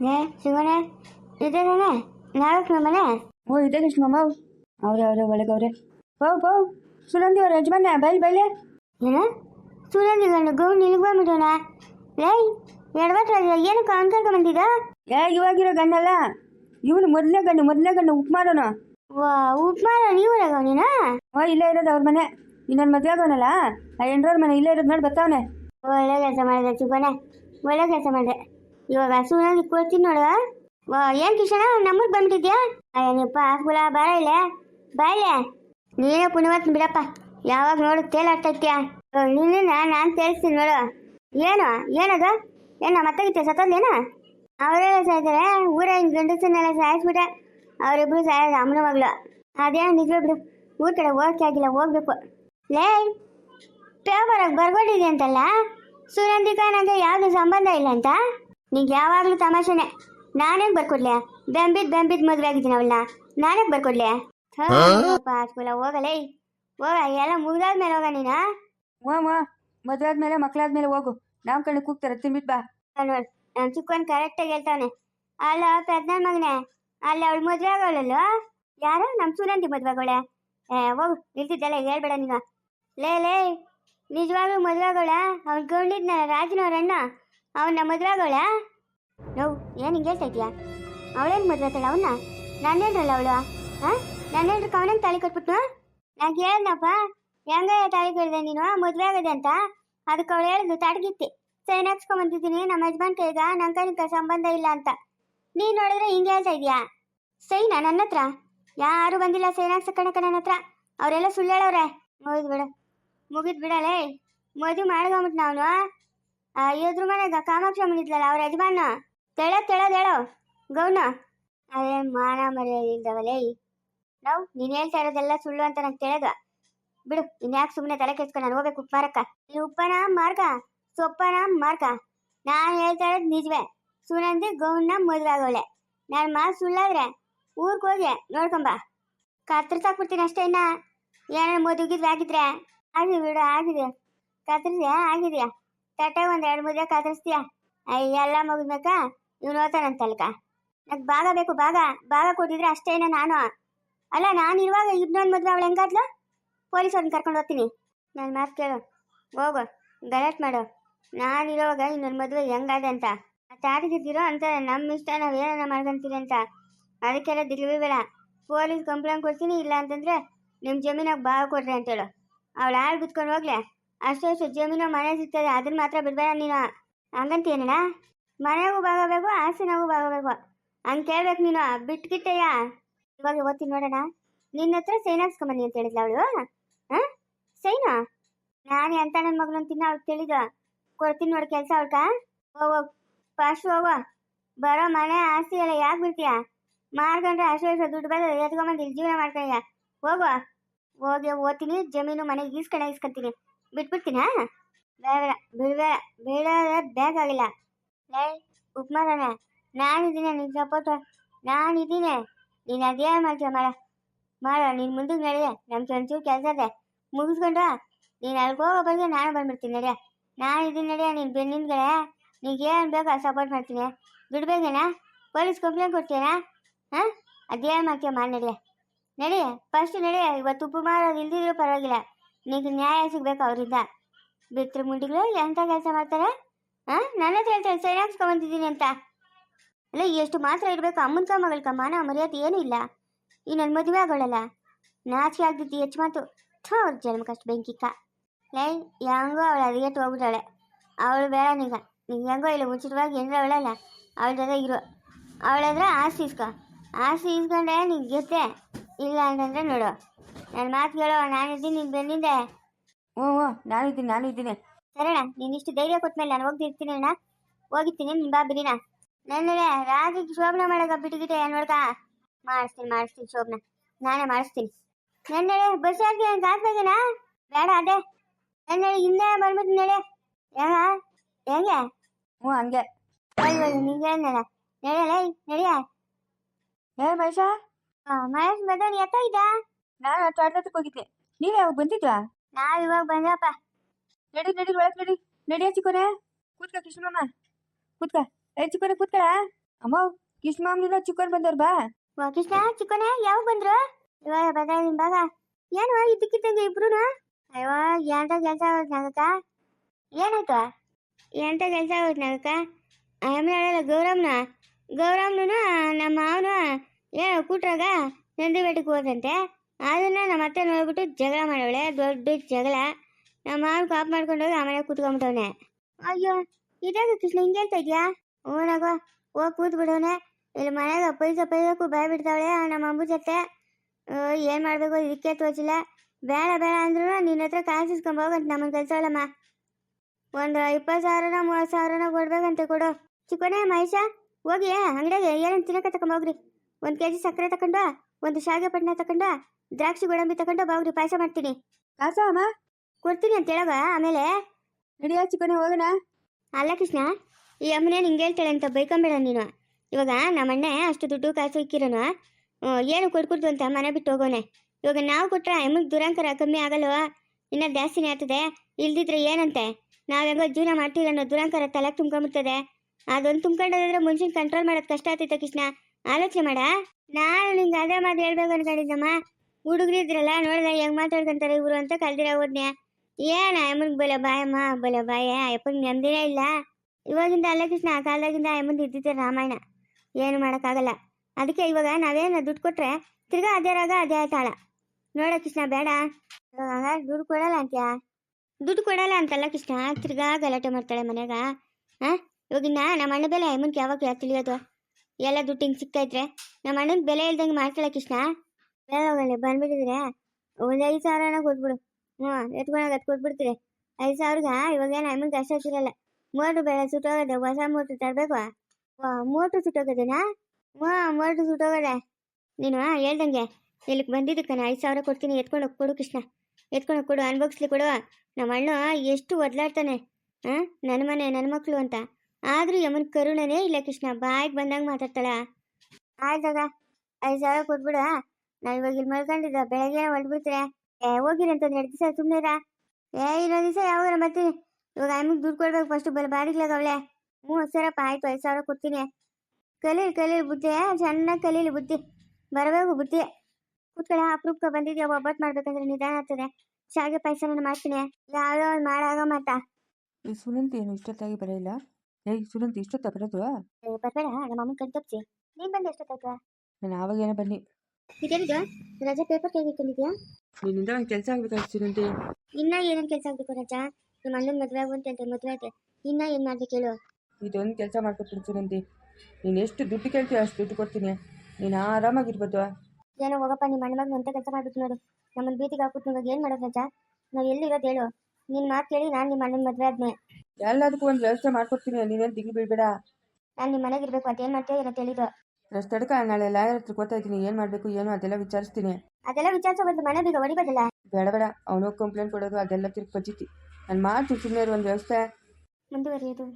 ಲೇ ಶಿವನೇ ಇದೇನೇ ನಾಲ್ಕು ಮನೆ ಓ ಇದೆ ಕೃಷ್ಣಮ್ಮ ಅವ್ರೆ ಅವ್ರೆ ಒಳಗವ್ರೆ ಬೋ ಬೌ ಸುನಂದಿ ಅವ್ರ ಯಜಮಾನ ಬೈಲ್ ಬೈಲೆ ಏನು ಸುರೇಂದ್ರ ಗಂಡು ಗೌ ನಿಲ್ಗೆ ಏಯ್ ಲೇ ಎಡವಟ್ರ ಏನು ಕರ್ಕೊಂಡ್ ಬಂದಿದ್ದ ಏ ಇವಾಗಿರೋ ಗಂಡಲ್ಲ ಇವನು ಮೊದಲನೇ ಗಂಡು ಮೊದಲನೇ ಗಂಡು ಉಪ್ಪು ಮಾಡೋನು ವಾ ಉಪ್ಮಾರ ನೀವು ಗೌನಿನ ಓ ಇಲ್ಲೇ ಇರೋದು ಅವ್ರ ಮನೆ ಇನ್ನೊಂದು ಮದುವೆ ಆಗೋನಲ್ಲ ಆ ಎಂಡ್ರವ್ರ ಮನೆ ಇಲ್ಲೇ ಇರೋದು ನೋಡಿ ಬರ್ತಾವನೆ ಒಳ್ಳೆ ಕೆಲಸ ಮಾಡಿದೆ ಚಿಕ್ಕನೆ ಒಳ್ಳೆ ಕೆಲಸ ಮಾಡಿದೆ ಇವಾಗ ಹಸು ಕೊಡ್ತೀನಿ ನೋಡು. ವಾ ಏನು ಕಿಶನ, ನಮ್ಮೂರಿಗೆ ಬಂದ್ಬಿಟ್ಟಿದ್ಯಾ? ಅಯ್ಯ ನೀಪ್ಪ ಹಾಸ್ಗುಲ ಬಾರ ಇಲ್ಲೇ. ಬಾಯಿಲೆ ನೀನೇ ಪುಣ್ಯವತ್ ಬಿಡಪ್ಪ. ಯಾವಾಗ ನೋಡು, ತೇಲಾಡ್ತಾ ಇರ್ತೀಯ? ನಿನ್ನ ನಾನು ತೇಲ್ಸ್ತೀನಿ ನೋಡು. ಏನು? ಏನದು? ಏನು ನಮ್ಮ ಅತ್ತಗಿತ್ತೆ ಅವರೆಲ್ಲ ಸಾಯ್ತಾರೆ, ಊರ ಗಂಡಸನ್ನೆಲ್ಲ ಸಾಯಿಸ್ಬಿಟ್ಟೆ ಅವರಿಬ್ರು ಸಾಯ ಅಮ್ಮನ ಮಗಳು. ಅದೇನು ನಿಜ ಬಿಡು. ಊರ ಕಡೆ ಹೋಗಕ್ಕೆ ಆಗಿಲ್ಲ, ಹೋಗ್ಬೇಕು. ಲೇ ಪೇಪರಾಗಿ ಬರ್ಕೊಂಡಿದೆ ಅಂತಲ್ಲ ಸುನಂದಿಕಾ ನಂಗೆ ಯಾವುದು ಸಂಬಂಧ ಇಲ್ಲ ಅಂತ? ನಿಂಗೆ ಯಾವಾಗಲೂ ತಮಾಷೆನೆ. ನಾನೇ ಬರ್ಕೊಡ್ಲೆ? ಬೆಂಬಿದ್ ಬೆಂಬಿದ್ ಮದುವೆ ಆಗಿದ್ದೀನಿ ಅವಳನ್ನ. ನಾನೇ ಬರ್ಕೊಡ್ಲೆ? ಸ್ಕೂಲ ಹೋಗಲೇ. ಹೋಗ ಎಲ್ಲ ಮುಗ್ದಾದ್ಮೇಲೆ ಹೋಗ ನೀನ. ಓ ಮಾ ಮದುವೆ ಆದ್ಮೇಲೆ ಮಕ್ಕಳಾದ್ಮೇಲೆ ಹೋಗು. ನಾವು ಕಣ್ಣು ಕೂಗ್ತಾರೆ ತಿನ್ಬಿಟ್ ಬಾ. ನಾನು ನಮ್ಮ ಚಿಕ್ಕವನ್ ಕರೆಕ್ಟಾಗಿ ಹೇಳ್ತಾನೆ ಅಲ್ಲ ಪೆದ್ನನ್ ಮಗನೇ. ಅಲ್ಲ ಅವಳು ಮದುವೆ ಆಗೋಳಲ್ಲ? ಯಾರು? ನಮ್ಮ ಸುನಂದಿ ಮದುವೆ ಆಗೋಳೆ. ಏ ಹೋಗು. ನಿಲ್ತಿದ್ದಲ್ಲ ಹೇಳ್ಬೇಡ ನೀನು. ಲೇ ಲೇ. ನಿಜವಾಗ್ಲೂ ಮದುವೆ ಆಗೋಳ? ಅವ್ನು ಗೌಂಡಿದ್ನ ರಾಜನವ್ರ ಅಣ್ಣ. ಅವನ್ನ ಮದುವೆ ಆಗೋಳ? ನೋವು ಏನು ಹಿಂಗೆ ಹೇಳ್ತಾ ಇದೀಯಾ? ಅವಳೇನು ಮದುವೆ ಅವನ್ನ ನಾನೇನ್ರಲ್ಲ ಅವಳು ಹಾಂ ನನ್ನೇನ್ರಕ್ಕೆ ಕವನ ತಾಳಿ ಕಟ್ಬಿಟ್ನು? ನಂಗೆ ಹೇಳ್ದಪ್ಪ ಹೆಂಗ ತಾಳಿ ಕಟ್ಟಿದೆ ನೀನು? ಮದುವೆ ಆಗದೆ ಅಂತ? ಅದಕ್ಕೆ ಅವಳು ಹೇಳಿದ್ಲು ತಡಗಿತ್ತಿ. ಸೈನ್ ಹಾಕ್ಸ್ಕೊಂಬಂದಿದ್ದೀನಿ, ನಮ್ಮ ಯಜಮಾನ್ ಕೈಗ ನನ್ನ ಕೈನಿಕ ಸಂಬಂಧ ಇಲ್ಲ ಅಂತ. ನೀನು ನೋಡಿದ್ರೆ ಹಿಂಗೆ ಹೇಳ್ತಾ ಇದೀಯಾ? ಸೈನಾ ನನ್ನ ಹತ್ರ? ಯಾರು ಬಂದಿಲ್ಲ ಸೈನ್ ಹಾಕ್ಸಕ್ಕಣಕ ನನ್ನ ಹತ್ರ. ಅವರೆಲ್ಲ ಸುಳ್ಳು ಹೇಳವ್ರೆ ಮುಗಿದ್ ಬಿಡು ಮುಗಿದ್ ಬಿಡಲೇ ಮದುವೆ ಮಾಡ್ಕೊಂಬಿಟ್ಟು ನಾವು ಎದುರು ಮನೆಗ ಕಾಮಾಕ್ಷ ಇದ್ಲಲ್ಲ, ಅವ್ರ ಯಜಮಾನ? ತೆಳದ್ ತೆಳದ್ ಹೇಳೋ ಗೌನ. ಅದೇ ಮಾನ ಮರ್ಯಾದಿಲ್ದವಲೇ ನಾವು ನೀನು ಹೇಳ್ತಾ ಇರೋದೆಲ್ಲ ಸುಳ್ಳು ಅಂತ ನಂಗೆ ಕೇಳದ ಬಿಡು ಇನ್ಯಾಕೆ ಸುಮ್ಮನೆ ತಲೆ ಕೆಡ್ಸ್ಕೊಂಡು ನಾನು ಹೋಗ್ಬೇಕು ಉಪ್ಪಾರಕ್ಕ ಈ ಉಪ್ಪನ ಮಾರ್ಕ ಸೊಪ್ಪನ ಮಾರ್ಕ ನಾನು ಹೇಳ್ತಾ ಇರೋದು ನಿಜವೇ. ಸುನಂದಿ, ಗೌನ ಮದುವೆ ಆಗೋಳೆ ನನ್ನ ಮಾತು ಸುಳ್ಳಾದ್ರೆ ಊರಿಗೆ ಹೋಗಿ ನೋಡ್ಕೊಂಬ ಕತ್ತರಿಸಾಕ್ಬಿಡ್ತೀನಿ ಅಷ್ಟೇ ಇನ್ನ. ಏನಾರು ಮದುಗಿದ್ರೆ ಆಗಿದ್ರೆ. ಆಗಿದೆ ಬಿಡು ಆಗಿದೆ ಕತ್ತರಿಸ್ಯಾ ಆಗಿದೆಯಾ? ತಟ್ಟೆ ಒಂದು ಎರಡು ಮುದ್ದೆ ಅಯ್ಯ ಎಲ್ಲ ಮುಗಿದ್ಬೇಕ ಇವ್ನು ಓದ್ತಾನಂತಲ್ಕ ನಂಗೆ ಭಾಗ ಬೇಕು, ಭಾಗ. ಭಾಗ ಕೊಟ್ಟಿದ್ರೆ ಅಷ್ಟೇನ ನಾನು. ಅಲ್ಲ, ನಾನು ಇರುವಾಗ ಇನ್ನೊಂದು ಮದುವೆ, ಅವಳು ಹೆಂಗಾದ್ಲು? ಪೊಲೀಸ್ ಅವ್ರನ್ನ ಕರ್ಕೊಂಡು ಹೋಗ್ತೀನಿ. ನನ್ನ ಮಾತು ಕೇಳು. ಹೋಗು, ಗಲಾಟ್ ಮಾಡು. ನಾನು ಇರೋವಾಗ ಇನ್ನೊಂದು ಮದುವೆ ಹೆಂಗಾದೆ ಅಂತ. ತಾಟಿಗಿದ್ದೀರೋ ಅಂತ ನಮ್ಮ ಇಷ್ಟ, ನಾವು ಏನಾರ ಮಾಡ್ಕೊಂತೀರಿ ಅಂತ. ಅದಕ್ಕೆಲ್ಲ ದಿಲ್ವಿ ಬೇಡ. ಪೊಲೀಸ್ ಕಂಪ್ಲೇಂಟ್ ಕೊಡ್ತೀನಿ ಇಲ್ಲ ಅಂತಂದ್ರೆ ನಿಮ್ಮ ಜಮೀನಾಗ ಭಾಗ ಕೊಡ್ರಿ ಅಂತೇಳು ಅವಳು ಹಾಳು ಬಿತ್ಕೊಂಡು ಹೋಗ್ಲೆ. ಅಷ್ಟೇ ಅಷ್ಟು ಜಮೀನು ಮನೆ ಸಿಗ್ತದೆ ಅದನ್ನ ಮಾತ್ರ ಬಿಡಬೇಡ ನೀನು. ಹಂಗಂತೀಯಣ್ಣ ಮನೆಗೂ ಬಾಗಬೇಕು ಬೇಕು ಬಾಗಬೇಕು ಹಂಗೆ ಕೇಳ್ಬೇಕು ನೀನು ಬಿಟ್ಕಿಟ್ಟಯ್ಯ ಇವಾಗ ಓದ್ತೀನಿ ನೋಡೋಣ ನಿನ್ನ ಹತ್ರ ಸೈನ್ ಹಾಕ್ಸ್ಕೊಂಬನ್ನಿ ಅಂತ ಹೇಳಿದ್ಲ ಅವಳು. ಹಾಂ? ಸೈನಾ? ನಾನು ಎಂತ ನನ್ನ ಮಗನ ತಿನ್ನ ಅವ್ಳು ತಿಳಿದ. ಕೊಡ್ತೀನಿ ನೋಡಿ ಕೆಲಸ ಅವಳ್ಕ. ಹೋಗೋ ಫಸ್ಟ್ ಹೋಗೋ ಬರೋ ಮನೆ, ಆಸ್ತಿ ಎಲ್ಲ ಯಾಕೆ ಬಿಡ್ತೀಯ? ಮಾರ್ಕೊಂಡ್ರೆ ಅಷ್ಟು ದುಡ್ಡು ಬಂದು ಎತ್ಕೊಂಬಂದು ಜೀವನ ಮಾಡ್ಕೊಂಡ ಹೋಗೋ, ಹೋಗಿ. ಓದ್ತೀನಿ, ಜಮೀನು ಮನೆಗೆ ಈಸ್ಕೊಂಡ ಇಸ್ಕೊಂತೀನಿ ಬಿಟ್ಬಿಡ್ತೀನಾ ಬೇಡ ಬೇಡ ಬೇಡ ಬೇಕಾಗಿಲ್ಲ. ಲೈ, ಉಪ್ಮಾರಣ, ನಾನಿದ್ದೀನಿ ನಿನ್ನ ಸಪೋರ್ಟ್ ನಾನಿದ್ದೀನಿ. ನೀನು ಅದೇ ಮಾಡ್ತೀಯ, ಮಾಡ. ಮಾಡ, ನೀನು ಮುಂದಕ್ಕೆ ನಡೆಯ. ನಮ್ಮ ಒಂಚೂರು ಕೆಲಸ ಇದೆ. ಮುಗಿಸ್ಕೊಂಡು ನೀನು ಅಲ್ಗೋಗೋ ಬಗ್ಗೆ ನಾನು ಬಂದ್ಬಿಡ್ತೀನಿ, ನಡೆಯ. ನಾನು ಇದೀನಿ ನಡೆಯ, ನೀನು ಬೆನ್ನಿಂದ್ಗಡೆ ನಿಂಗೆ ಏನು ಬೇಕೋ ಸಪೋರ್ಟ್ ಮಾಡ್ತೀನಿ. ಬಿಡ್ಬೇಕೇನಾ? ಪೊಲೀಸ್ ಕಂಪ್ಲೇಂಟ್ ಕೊಡ್ತೀಯನಾ? ಹಾಂ? ಅದೇನು ಮಾಡ್ತೀಯ, ಮಾಡಿ, ನಡೆಯ. ನಡೆಯ ಫಸ್ಟ್ ನಡೆಯ, ಇವತ್ತು ಉಪ್ಪು ಮಾರೋದು ಇಲ್ದಿದ್ರು ಪರವಾಗಿಲ್ಲ. ನಿಂಗೆ ನ್ಯಾಯ ಸಿಗ್ಬೇಕು ಅವರಿಂದ. ಬಿತ್ತರ ಮುಂಡಿಗಳು ಎಂಥ ಕೆಲಸ ಮಾಡ್ತಾರೆ? ಹಾಂ ನನ್ನ ಹತ್ರ ಹೇಳ್ತಾರೆ ಸೈನ್ ಹಾಕ್ಸ್ಕೊಂಬಂದಿದ್ದೀನಿ ಅಂತ. ಅಲ್ಲ, ಎಷ್ಟು ಮಾತ್ರ ಇರಬೇಕು. ಅಮ್ಮನ ಮಗಳ ಮಾನ, ಮರ್ಯಾದೆ ಏನೂ ಇಲ್ಲ. ಈ ನನ್ನ ಮದುವೆ ಆಗೋಳಲ್ಲ. ನಾಚಿಕೆ ಆಗ್ತಿತ್ತು ಹೆಚ್ಚು ಮಾತು. ಥೋ, ಅವ್ರ ಕಷ್ಟ ಬೆಂಕಿಕ್ಕ ಲೈ, ಹೆಂಗೋ ಅವಳು ಅದಿಗೆ ಹೋಗ್ಬಿಟ್ಟಾಳೆ ಅವಳು ಬೇಡ ನೀಗ. ನಿಂಗೆ ಹೆಂಗೋ ಇಲ್ಲ ಮುಂಚಿತವಾಗಿ ಏನಾರ ಅವಳಲ್ಲ. ಅವಳ ಜೊತೆ ಇರು. ಅವಳ ಆಸೆ ಇಸ್ಕೊ ಆಸೆ ಇಸ್ಕೊಂಡೆ ನಿಂಗೆ ಗೆದ್ದೆ. ಇಲ್ಲ ಅಂತಂದ್ರೆ ನೋಡು. ನನ್ನ ಮಾತು ಕೇಳೋ ನಾನಿದ್ದೀನಿ ನೀನು ಬಂದಿದ್ದೆ ಓ ಹ್ಞೂ ನಾನು ಇದ್ದೀನಿ ನಾನು ಇದ್ದೀನಿ. ಸರಣ ನೀನು ಇಷ್ಟು ಧೈರ್ಯ ಕೊಟ್ಮೇಲೆ ನಾನು ಹೋಗ್ತಿರ್ತೀನಿ ಅಣ್ಣ. ಹೋಗಿರ್ತೀನಿ ನೀನು ಬಾ ಬಿರಿನ ನನ್ನ ರಾಜಿಗೆ ಶೋಭನ ಮಾಡಕ ಬಿಟ್ಟಿಗಿಟ್ಟೆ ನೋಡ್ಕ ಮಾಡಿಸ್ತೀನಿ ಮಾಡಿಸ್ತೀನಿ ಶೋಭನ. ನಾನೇ ಮಾಡಿಸ್ತೀನಿ. ನನ್ನ ಬಸ್ ಹಾಕಿ ಕಾಸ್ಬೇಕೇನಾ ಬೇಡ ಅದೇ. ನನ್ನ ಹಿಂದೆ ಬಂದ್ಬಿಟ್ಟು ನಡೆ ಹೆಂಗ ಹೇಗೆ? ಹ್ಞೂ ಹಂಗೆ. ಅಯ್ಯೋ ನಿಂಗೆ ಹೇಳಿದ್ನಲ್ಲ ನಡೆಯಲ್ಲ ನಡೆಯ ಏ ಮಹೇಶ? ಮಹೇಶ್ ಬದನ್ ಎತ್ತ ಇದ್ದ? ನಾನು ತೋಟದಕ್ಕೆ ಹೋಗಿದ್ದೆ. ನೀವ್ ಯಾವಾಗ ಬಂದಿದ್ವಾ? ನಾವ್ ಇವಾಗ ಬಂದಪ್ಪ ನಡಿ ನಡಿ ಒಳಗ್ ನಡಿ. ನಡಿ ಚಿಕ್ಕೋರೆ ಕೂತ್ಕ ಕೃಷ್ಣಮ್ಮ. ಕೂತ್ಕ. ಏ ಚಿಕ್ಕೋರೆ ಕೂತ್ಕ. ಅಮ್ಮ ಕೃಷ್ಣ ಮಾಮೂಲಿನ ಬಂದವ್ರ ಬಾ. ವಾ ಕೃಷ್ಣ ಚಿಕ್ಕನ ಯಾವಾಗ ಬಂದ್ರು? ಇವಾಗ ಬಂದ ನಿನ್ ಬಾಗ ಏನು ಇದ್ದಕ್ಕಿದ್ದಂಗೆ ಇಬ್ರುನು? ಅಯ್ಯೋ ಎಂತ ಕೆಲಸ ಆಗೋದು ನಾಗಕ್ಕ? ಏನಾಯ್ತು? ಎಂತ ಕೆಲಸ ಆಗೋದು ನಾಗಕ್ಕ? ಆಮೇಲೆ ಹೇಳಲ್ಲ ಗೌರಮ್ಮನ ಗೌರಮ್ನು ನಮ್ಮ ಮಾವನು ಏನೋ ಕೂಟ್ರಾಗ ನಂದಿ ಬೆಟ್ಟಕ್ಕೆ ಹೋದಂತೆ ಅದನ್ನ ನಮ್ಮ ಅತ್ತೆ ನೋಡ್ಬಿಟ್ಟು ಜಗಳ ಮಾಡವಳೆ, ದೊಡ್ಡ ಜಗಳ. ನಮ್ಮ ಮಾವನ ಕಾಪ್ ಮಾಡ್ಕೊಂಡೋಗಿ ಆಮೇಲೆ ಕೂತ್ಕೊಂಡ್ಬಿಟ್ಟವನೆ. ಅಯ್ಯೋ, ಇದಾಗ ಕೃಷ್ಣ, ಹಿಂಗೆ ಹೇಳ್ತಾ ಇದ್ಯಾ? ಓನಾಗ ಹೋಗಿ ಕೂತ್ ಬಿಡವನೆ ಇಲ್ಲಿ ಮನೆಗೆ ಪೈಸಾ ಪೈಸಕ್ಕೂ ಭಯ ಬಿಡ್ತಾವಳೆ ನಮ್ಮ ಅಮ್ಮ ಜೊತೆ. ಏನು ಮಾಡಬೇಕು ಇದಕ್ಕೆ ತೋಚಿಲ್ಲ. ಬೇಡ ಬೇಡ ಅಂದ್ರೂ ನಿನ್ನ ಹತ್ರ ಕಾಸು ಇಸ್ಕೊಂಬೋಗಂತ ನಮ್ಮನ್ನು ಕಳ್ಸೋಳಮ್ಮ. ಒಂದು ಇಪ್ಪತ್ತು ಸಾವಿರನ, ಮೂವತ್ತು ಸಾವಿರನ ಕೊಡ್ಬೇಕಂತೆ ಕೊಡು. ಚಿಕ್ಕನೇ, ಮಹೇಶ, ಹೋಗಿ ಅಂಗಡಿಗೆ ಏನಂತ ತಿನ್ನಕ ತಗೊಂಬೋಗ್ರಿ ಒಂದು ಕೆ ಜಿ ಸಕ್ಕರೆ ತಗೊಂಡು ಒಂದು ಶಾವಿಗೆ ಪಟ್ಟಣ ತಗೊಂಡು ದ್ರಾಕ್ಷಿ ಗೋಡಂಬಿ ತಗೊಂಡು ಬಾಗ್ರಿ ಪಾಯಸ ಮಾಡ್ತೀನಿ. ಕಾಸ ಅಮ್ಮ? ಕೊಡ್ತೀನಿ ಅಂತ ಹೇಳವ ಆಮೇಲೆ? ನಡಿಯ ಚಿಕ್ಕನೆ ಹೋಗೋಣ. ಅಲ್ಲ ಕೃಷ್ಣ ಈ ಅಮ್ಮನೇ ಹಿಂಗೆ ಹೇಳ್ತಾಳೆ ಅಂತ ಬೈಕೊಂಬೇಡ ನೀನು. ಇವಾಗ ನಮ್ಮ ಅಣ್ಣ ಅಷ್ಟು ದುಡ್ಡು ಕಾಸು ಇಕ್ಕಿರೋನು ಏನು ಕೊಡ್ಕೊಡ್ತು ಅಂತ ಮನೆ ಬಿಟ್ಟು ಹೋಗೋನೆ. ಇವಾಗ ನಾವು ಕೊಟ್ಟರೆ ಅಮ್ಮಗೆ ದುರಂಕರ ಕಮ್ಮಿ ಆಗಲ್ವ? ಇನ್ನೂ ಜಾಸ್ತಿನೇ ಆಗ್ತದೆ ಇಲ್ದಿದ್ರೆ ಏನಂತೆ? ನಾವು ಹೆಂಗೋ ಜೀವನ ಮಾಡ್ತೀವಿ ಅನ್ನೋ ದುರಂಕರ ತಲೆಗೆ ತುಂಬ್ಕೊಂಬಿಡ್ತದೆ ಅದೊಂದು ತುಂಬ್ಕೊಂಡೋದ್ರೆ ಮನುಷ್ಯನ ಕಂಟ್ರೋಲ್ ಮಾಡೋದು ಕಷ್ಟ ಆಗ್ತೈತೆ ಕೃಷ್ಣ. ಆಲೋಚನೆ ಮಾಡ. ನಾನು ನಿಂಗೆ ಅದೇ ಮಾತು ಹೇಳ್ಬೇಕು ಅನ್ಕೊಂಡಿದ್ದಮ್ಮ. ಹುಡುಗರು ಇದ್ರಲ್ಲ, ನೋಡಿದ್ರೆ ಹೆಂಗ್ ಮಾತಾಡ್ಕೊಂತಾರೆ ಇವರು ಅಂತ ಕಲ್ದಿರ ಹೋದ್ನೆ. ಏನ ಅಮ್ಮನಿಗೆ ಬಲೆ ಬಾಯಮ್ಮ ಬೋಲ ಬಾಯ ಅಪ್ಪನಿಗೆ ನೆಮ್ಮದಿನೇ ಇಲ್ಲ. ಇವಾಗಿಂದ ಅಲ್ಲ ಕೃಷ್ಣ ಆ ಕಾಲದಾಗಿಂದ ಅಮ್ಮಂದು ಇದ್ದಿದ್ದೆ ರಾಮಾಯಣ. ಏನು ಮಾಡೋಕ್ಕಾಗಲ್ಲ. ಅದಕ್ಕೆ ಇವಾಗ ನಾವೇನು ದುಡ್ಡು ಕೊಟ್ರೆ ತಿರ್ಗಾ ಅದೇ ರಾಗ, ಅದೇ ತಾಳ. ನೋಡ ಕೃಷ್ಣ, ಬೇಡ. ದುಡ್ಡು ಕೊಡಲ್ಲ ಅಂತ್ಯಾ? ದುಡ್ಡು ಕೊಡಲ್ಲ ಅಂತಲ್ಲ ಕೃಷ್ಣ, ತಿರ್ಗಾ ಗಲಾಟೆ ಮಾಡ್ತಾಳೆ ಮನೆಗ. ಹಾಂ ಇವಾಗಿನ್ನ ನಮ್ಮ ಅಣ್ಣ ಬೆಲೆ ಅಮ್ಮನ್ಗೆ ಯಾವಾಗ ತಿಳಿಯೋದು? ಎಲ್ಲ ದುಡ್ಡು ಹಿಂಗೆ ಸಿಕ್ತೈತ್ರೆ ನಮ್ಮ ಅಣ್ಣನ ಬೆಲೆ ಇಲ್ದಂಗೆ ಮಾಡ್ತಾಳೆ ಕೃಷ್ಣ. ಬೇಗ ಬಂದ್ಬಿಟ್ಟಿದ್ರೆ ಒಂದು ಐದು ಸಾವಿರನ ಕೊಟ್ಬಿಡು. ಹ್ಞೂ ಎತ್ಕೊಂಡಾಗ ಅದು ಕೊಟ್ಬಿಡ್ತೀರಿ. ಐದು ಸಾವಿರಗ ಇವಾಗ ಏನು ಅಮ್ಮನಿಗೆ ಕಷ್ಟ ಹಚ್ಚಿರಲ್ಲ. ಮೋಟ್ರ್ ಬೆಳೆ ಸುಟ್ಟೋಗದೆ, ಹೊಸ ಮೋಟ್ರ್ ತರಬೇಕು ಮೋಟ್ರ್ ಸುಟ್ಟೋಗದೇನಾ? ಹ್ಞೂ ಮೋಟ್ರ್ ಸುಟ್ಟೋಗದೆ. ನೀನು ಹೇಳ್ದಂಗೆ, ಇಲ್ಲಿಗೆ ಬಂದಿದ್ದಕ್ಕೆ ನಾನು ಐದು ಸಾವಿರ ಕೊಡ್ತೀನಿ ಎತ್ಕೊಂಡು ಹೋಗಿ ಕೊಡು ಕೃಷ್ಣ. ಎತ್ಕೊಂಡು ಕೊಡು ಅನ್ಭೋಗಿಸ್ಲಿ ಕೊಡು. ನಮ್ಮ ಅಣ್ಣ ಎಷ್ಟು ಒದ್ಲಾಡ್ತಾನೆ. ಹಾಂ ನನ್ನ ಮನೆ ನನ್ನ ಮಕ್ಕಳು ಅಂತ. ಆದರೂ ಯಮನ್ ಕರುಣನೇ ಇಲ್ಲ ಕೃಷ್ಣ. ಬಾಯಿಗೆ ಬಂದಂಗೆ ಮಾತಾಡ್ತಾಳ. ಆಯ್ತಾಗ ಐದು ಸಾವಿರ ಕೊಟ್ಬಿಡ. ನಾನ್ ಇವಾಗ ಇಲ್ಲಿ ಮಲ್ಕೊಂಡಿದ್ದ, ಬೆಳಗ್ಗೆ ಹೊರಟ್ಬಿಡ್ತೀರೆ ಏ, ಹೋಗಿರಿ ಅಂತ ಎರಡು ದಿವಸ ಸುಮ್ಮನೆ ಏ ಇರೋ ದಿವಸ ಯಾವಾಗ ಬರ್ತೀನಿ ಇವಾಗ ಆಮೇಲೆ ದುಡ್ಡು ಕೊಡ್ಬೇಕು ಫಸ್ಟ್ ಬರ ಬಾಡಿಗ್ಲಾಗ ಅವಳೆ. ಹ್ಞೂ ಸರಪ್ಪ ಆಯ್ತು, ಐದು ಸಾವಿರ ಕೊಡ್ತೀನಿ. ಕಲೀಲಿ ಕಲೀಲಿ ಬುದ್ಧಿ ಚೆನ್ನಾಗಿ ಕಲೀಲಿ ಬುದ್ಧಿ. ಬರಬೇಕು ಬುದ್ಧಿ. ಕೂತ್ಕೊಳ್ಳ ಅಪ್ರೂಪ್ಕ ಬಂದಿದ್ಯಾ ಒಬ್ಬಟ್ಟು ಮಾಡ್ಬೇಕಂದ್ರೆ ನಿಧಾನ ಆಗ್ತದೆ. ಶಾವಿಗೆ ಪೈಸಾನ ಮಾಡ್ತೀನಿ. ಯಾವ್ದೋ ಮಾಡಾಗ ಮಾತಾ. ಈ ಸುನಂತಿ ಏನು ಇಷ್ಟೊತ್ತಾಗಿ ಬರೋಲ್ಲ ಏಯ್ ಸುನಂತಿ ಇಷ್ಟೊತ್ತ ಬರೋದು? ಬರ್ಬೇಡ ನಮ್ಮ ಅಮ್ಮನ ಕಣ್ ತಪ್ಸಿ. ನೀನ್ ಬಂದೆ ಎಷ್ಟೊತ್ತಾಯ್ತು? ನಾನು ಆವಾಗೇನೋ ಬನ್ನಿ. ಇದೇನಿದು? ರಜೆ ಪೇಪರ್ ಕೈಗೆ ಇಟ್ಕೊಂಡಿದ್ಯಾ ನಿನ್ನಿಂದ ಒಂದು ಕೆಲಸ ಆಗ್ಬೇಕಾಗಿತ್ತು ಸುನಂತಿ ಇನ್ನ ಏನೇನ್ ಕೆಲಸ ಆಗ್ಬೇಕು ರಜ? ನಿಮ್ಮ ಅಣ್ಣನ ಮದ್ವೆ ಅಂತ ಮದುವೆ ಐತೆ ಇನ್ನ ಏನ್ ಮಾಡ್ಬೇಕು ಹೇಳು ಇದೊಂದು ಕೆಲಸ ಮಾಡ್ಕೊಟ್ಬಿಡು ಸುನಂತಿ ನೀನು ಎಷ್ಟು ದುಡ್ಡು ಕೇಳ್ತೀಯ ಅಷ್ಟು ದುಡ್ಡು ಕೊಡ್ತೀನಿ. ನೀನು ಆರಾಮಾಗಿರ್ಬೋದು. ಏನೋ ಹೋಗಪ್ಪ ನಿಮ್ಮ ಅಣ್ಣ ಮಗನ ಅಂತ ಕೆಲಸ ಮಾಡ್ಬಿಟ್ಟು ನೋಡು. ನಮ್ಮನ್ನ ಬೀದಿಗೆ ಹಾಕ್ಬಿಟ್ಟು ಇವಾಗ ಏನ್ ಮಾಡೋದು ರಜಾ? ನಾವ್ ಎಲ್ಲಿರೋದು ಹೇಳು. ನಿನ್ ಮಾತು ಕೇಳಿ ನಾನು ನಿಮ್ಮ ಅಣ್ಣನ ಮದ್ವೆ ಆದ್ಮೆ. ಎಲ್ಲದಕ್ಕೂ ಒಂದು ವ್ಯವಸ್ಥೆ ಮಾಡ್ಕೊಡ್ತೀನಿ ನೀನೇನು ದಿಗ್ಲು ಬೀಳ್ಬೇಡ. ನಾನು ನಿಮ್ಮ ಮನೆಗೆ ಇರ್ಬೇಕು ಅಂತ ಏನ್ ಮಾಡ್ತೀಯ ಏನೋ ತಿಳಿದು. ಅಷ್ಟು ತಡ್ಕ ನಾಳೆ ಲಾಯರ್ ಹತ್ರ ಕೊಡ್ತಾ ಇದ್ದೀನಿ ಏನು ಮಾಡಬೇಕು ಏನು ಅದೆಲ್ಲ ವಿಚಾರಿಸ್ತೀನಿ. ಅದೆಲ್ಲ ವಿಚಾರಿಸೋ ಬಂದು ಮನೆ ಬೀಗ ಹೊಡಿಬೋದಲ್ಲ ಬೇಡ ಬೇಡ ಅವನು ಕಂಪ್ಲೇಂಟ್ ಕೊಡೋದು ಅದೆಲ್ಲ ತಿರ್ಗಿ ಬಜ್ಜಿತಿ ನಾನು ಮಾಡ್ತೀನಿ ಸುಮ್ಮನೆ ಒಂದು ವ್ಯವಸ್ಥೆ. ಮುಂದುವರಿಯೋದು.